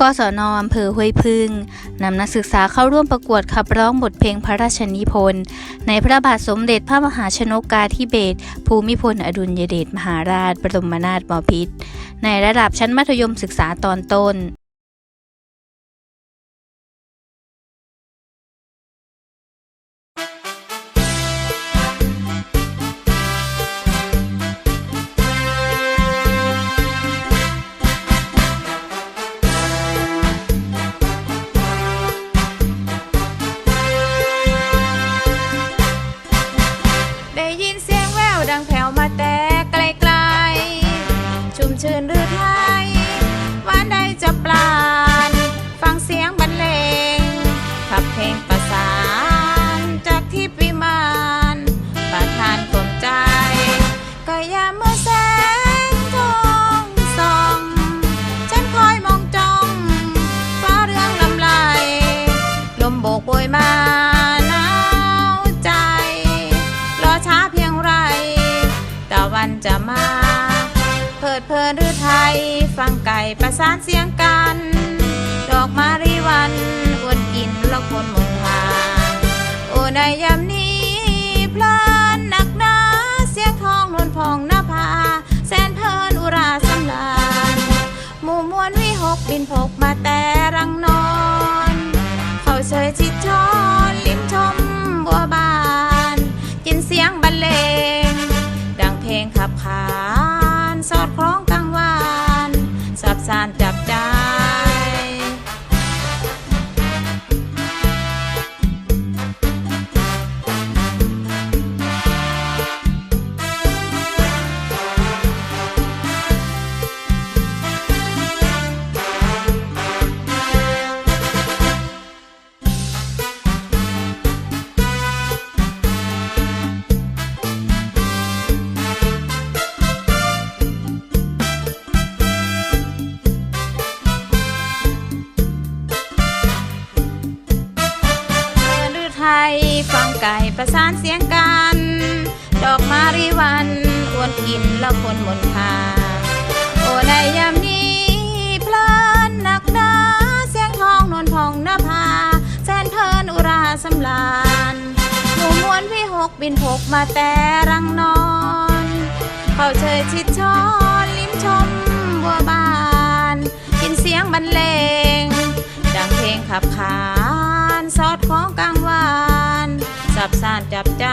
กศนอำเภอห้วยพึ่งนำนักศึกษาเข้าร่วมประกวดขับร้องบทเพลงพระราชนิพนธ์ในพระบาทสมเด็จพระมหาชนกกาธิเบศรภูมิพลอดุลยเดชมหาราช บรมนาถบพิตรในระดับชั้นมัธยมศึกษาตอนต้น ชื่นหรือไทยหวานใดจะปลาน ฟังเสียงบรรเลงขับเพลงประสาน จากที่ปิมานประทานกลมใจ ก็ยาม ดเพลินหรือไทย ฟังไก่ประสานเสียงกัน ดอกมาริวันอวนกินละคนหมดทางโอ้ในยามนี้เพลินหนักหนาเสียงทองนวลพองหน้าผาแสนเพลินอุราสำลานหมู่มวลวิหกบินพกมาแต่รังนอน เขาเชยชิดชอนลิ้มชมบัวบาน กินเสียงบรรเลง ดังเพลงขับขาน สอดคล้อง ประสานเสียงกัน ดอกมาริวันอวนกินละคนมนทาโอ้ในยามนี้เพลินหนักหนาเสียงทองนวลพองน้าแสนเพลินอุราสำลานหมู่มวลพี่หกบินพกมาแต่รังนอนเขาเชยชิดชอนลิ้มชมบัวบานกินเสียงบรรเลงดังเพลงขับขานสอดของกลางวาน สับสานจับใจ